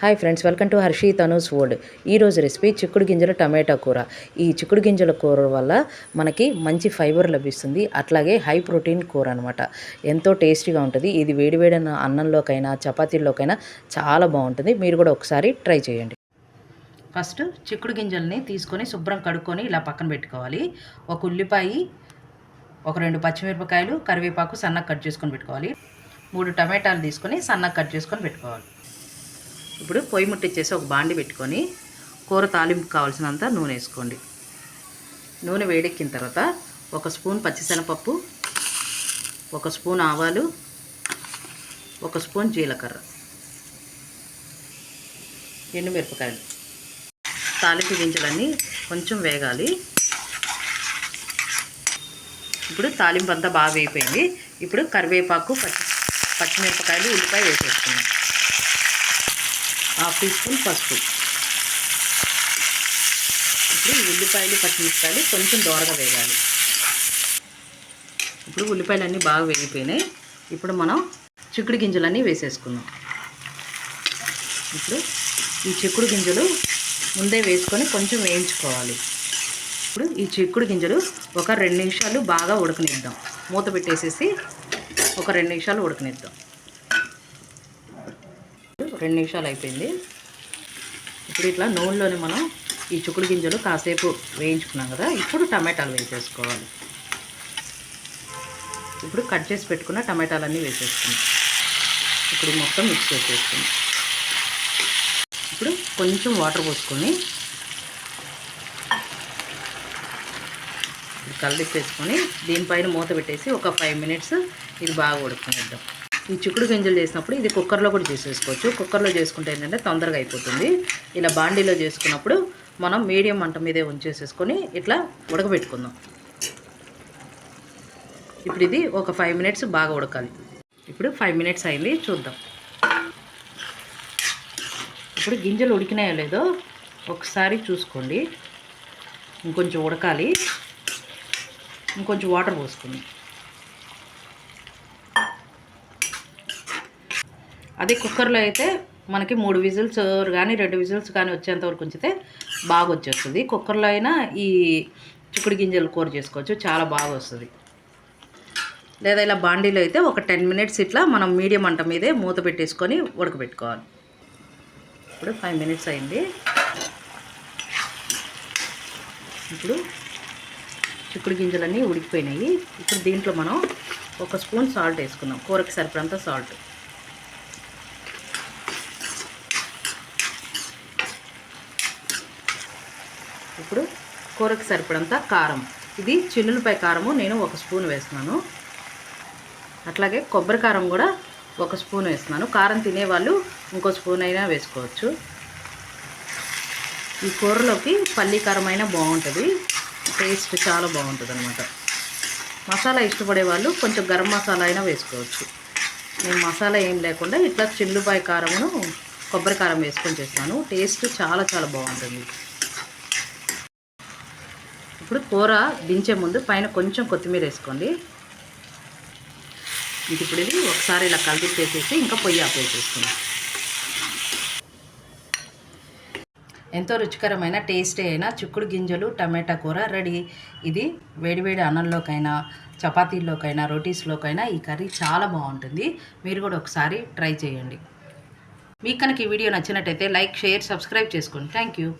Hi friends welcome to Harshi Tanu's food ఈరోజు recipe చిక్కుడు గింజల టమాటా కూర. ఈ చిక్కుడు గింజల కూర వల్ల మనకి మంచి ఫైబర్ లభిస్తుంది. అట్లాగే హై ప్రోటీన్ కూర అనమాట ఎంతో టేస్టీగా ఉంటుంది. ఇది వేడివేడిన అన్నంలోకైనా చపాతీల్లోకైనా చాలా బాగుంటుంది. మీరు కూడా ఒకసారి ట్రై చేయండి. ఫస్ట్ చిక్కుడు గింజల్ని తీసుకొని శుభ్రం కడుక్కొని ఇలా పక్కన పెట్టుకోవాలి. ఒక ఉల్లిపాయ ఒక రెండు పచ్చిమిరపకాయలు కరివేపాకు సన్నగా కట్ చేసుకొని పెట్టుకోవాలి. మూడు టమాటాలు తీసుకొని సన్నగా కట్ చేసుకొని పెట్టుకోవాలి. ఇప్పుడు పొయ్యి ముట్టించేసి ఒక బాండి పెట్టుకొని కూర తాలింపు కావాల్సినంత నూనె వేసుకోండి. నూనె వేడెక్కిన తర్వాత ఒక స్పూన్ పచ్చిశనగపప్పు ఒక స్పూన్ ఆవాలు ఒక స్పూన్ జీలకర్ర ఎండుమిరపకాయలు. తాలింపు గింజలన్నీ కొంచెం వేగాలి. ఇప్పుడు తాలింపు అంతా బాగా వేయిపోయింది ఇప్పుడు కరివేపాకు పచ్చి పచ్చిమిరపకాయలు ఉల్లిపాయ వేసేసుకున్నాం హాఫ్ టీ స్పూన్ పసుపు. ఇప్పుడు ఉల్లిపాయలు పచ్చిమిరపకాయలు కొంచెం దోరగా వేగాలి. ఇప్పుడు ఉల్లిపాయలన్నీ బాగా వేగిపోయినాయి. ఇప్పుడు మనం చిక్కుడు గింజలన్నీ వేసేసుకుందాం. ఇప్పుడు ఈ చిక్కుడు గింజలు ముందే వేసుకొని కొంచెం వేయించుకోవాలి. ఇప్పుడు ఈ చిక్కుడు గింజలు ఒక రెండు నిమిషాలు బాగా ఉడకనిద్దాం. మూత పెట్టేసేసి ఒక రెండు నిమిషాలు ఉడకనిద్దాం. రెండు నిమిషాలు అయిపోయింది. ఇప్పుడు ఇట్లా నూనెలోనే మనం ఈ చుక్కుడు గింజలు కాసేపు వేయించుకున్నాం కదా ఇప్పుడు టమాటాలు వేసేసుకోవాలి. ఇప్పుడు కట్ చేసి పెట్టుకున్న టమాటాలన్నీ వేసేసుకున్నాం ఇప్పుడు మొత్తం మిక్స్ చేసేసుకున్నాం ఇప్పుడు కొంచెం వాటర్ పోసుకొని కలిపేసుకొని దీనిపైన మూత పెట్టేసి ఒక ఫైవ్ మినిట్స్ ఇది బాగా ఉడుకునిద్దాం ఈ చిక్కుడు గింజలు చేసినప్పుడు ఇది కుక్కర్లో కూడా చేసేసుకోవచ్చు. కుక్కర్లో చేసుకుంటే ఏంటంటే తొందరగా అయిపోతుంది. ఇలా బాండీలో చేసుకున్నప్పుడు మనం మీడియం మంట మీదే ఉంచేసేసుకొని ఇట్లా ఉడకబెట్టుకుందాం. ఇప్పుడు ఇది ఒక ఫైవ్ మినిట్స్ బాగా ఉడకాలి. ఇప్పుడు ఫైవ్ మినిట్స్ అయింది చూద్దాం. ఇప్పుడు గింజలు ఉడికినాయో లేదో ఒకసారి చూసుకోండి. ఇంకొంచెం ఉడకాలి. ఇంకొంచెం వాటర్ పోసుకుందాం. అదే కుక్కర్లో అయితే మనకి మూడు విజిల్స్ కానీ రెండు విజిల్స్ కానీ వచ్చేంత వరకు ఉంచితే బాగా వచ్చేస్తుంది. కుక్కర్లో అయినా ఈ చిక్కుడు గింజలు కూర చేసుకోవచ్చు. చాలా బాగా వస్తుంది. లేదా ఇలా బాండీలో అయితే ఒక టెన్ మినిట్స్ ఇట్లా మనం మీడియం అంట మీదే మూత పెట్టేసుకొని ఉడకబెట్టుకోవాలి. ఇప్పుడు ఫైవ్ మినిట్స్ అయింది. ఇప్పుడు చిక్కుడు గింజలన్నీ ఉడికిపోయినాయి. ఇప్పుడు దీంట్లో మనం ఒక స్పూన్ సాల్ట్ వేసుకుందాం. కూరకి సరిపడంత సాల్ట్. ఇప్పుడు కూరకు సరిపడంత కారం. ఇది చిల్లులపై కారము నేను ఒక స్పూన్ వేస్తున్నాను. అట్లాగే కొబ్బరి కారం కూడా ఒక స్పూన్ వేస్తున్నాను. కారం తినేవాళ్ళు ఇంకో స్పూన్ అయినా వేసుకోవచ్చు. ఈ కూరలోకి పల్లి కారం అయినా బాగుంటుంది. టేస్ట్ చాలా బాగుంటుంది అనమాట మసాలా ఇష్టపడే వాళ్ళు కొంచెం గరం మసాలా అయినా వేసుకోవచ్చు. నేను మసాలా ఏం లేకుండా ఇట్లా చిల్లుపాయ కారమును కొబ్బరి కారం వేసుకొని చేస్తాను. టేస్ట్ చాలా చాలా బాగుంటుంది. ఇప్పుడు కూర దించే ముందు పైన కొంచెం కొత్తిమీర వేసుకోండి. ఇంక ఇప్పుడు ఇది ఒకసారి ఇలా కలిపేసేసి ఇంకా పొయ్యి ఆపేసేసుకుందాం. ఎంతో రుచికరమైన టేస్టీ అయిన చిక్కుడు గింజలు టమాటా కూర రెడీ. ఇది వేడివేడి అన్నంలోకైనా చపాతీల్లోకైనా రోటీస్లోకైనా ఈ కర్రీ చాలా బాగుంటుంది. మీరు కూడా ఒకసారి ట్రై చేయండి. మీకు కనుక ఈ వీడియో నచ్చినట్టయితే లైక్ షేర్ సబ్స్క్రైబ్ చేసుకోండి థ్యాంక్ యూ.